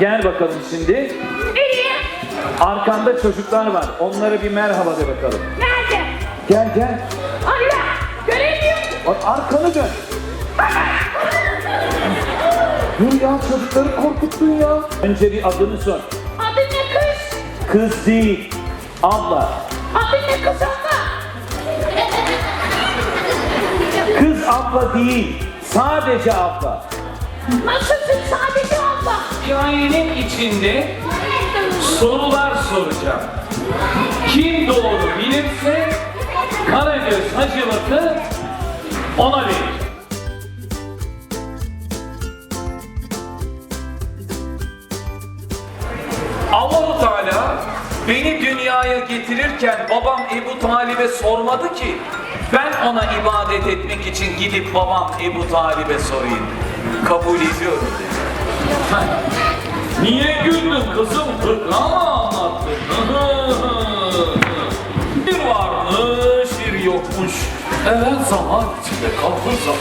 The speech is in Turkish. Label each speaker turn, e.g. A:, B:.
A: Gel bakalım şimdi. Arkanda çocuklar var. Onlara bir merhaba de bakalım.
B: Nerede?
A: Gel gel.
B: Allah! Göremiyorum.
A: Ar- Arkanı dön. Dur ya çocukları korkuttun ya. Önce bir adını sor.
B: Adın ne kız?
A: Kız değil. Abla.
B: Adın ne kız abla?
A: Kız abla değil. Sadece abla.
B: Nasılsın sadece?
A: Hikayenin içinde sorular soracağım. Kim doğru bilirse Karagöz Hacivat'ı ona verir.
C: Allahu Teala beni dünyaya getirirken babam Ebu Talib'e sormadı ki ben ona ibadet etmek için gidip babam Ebu Talib'e sorayım. Kabul ediyorum dedi.
A: Niye güldün kızım? Fıkra anlattın?
C: Bir varmış bir yokmuş. Evet zaman içinde kaldı zaman.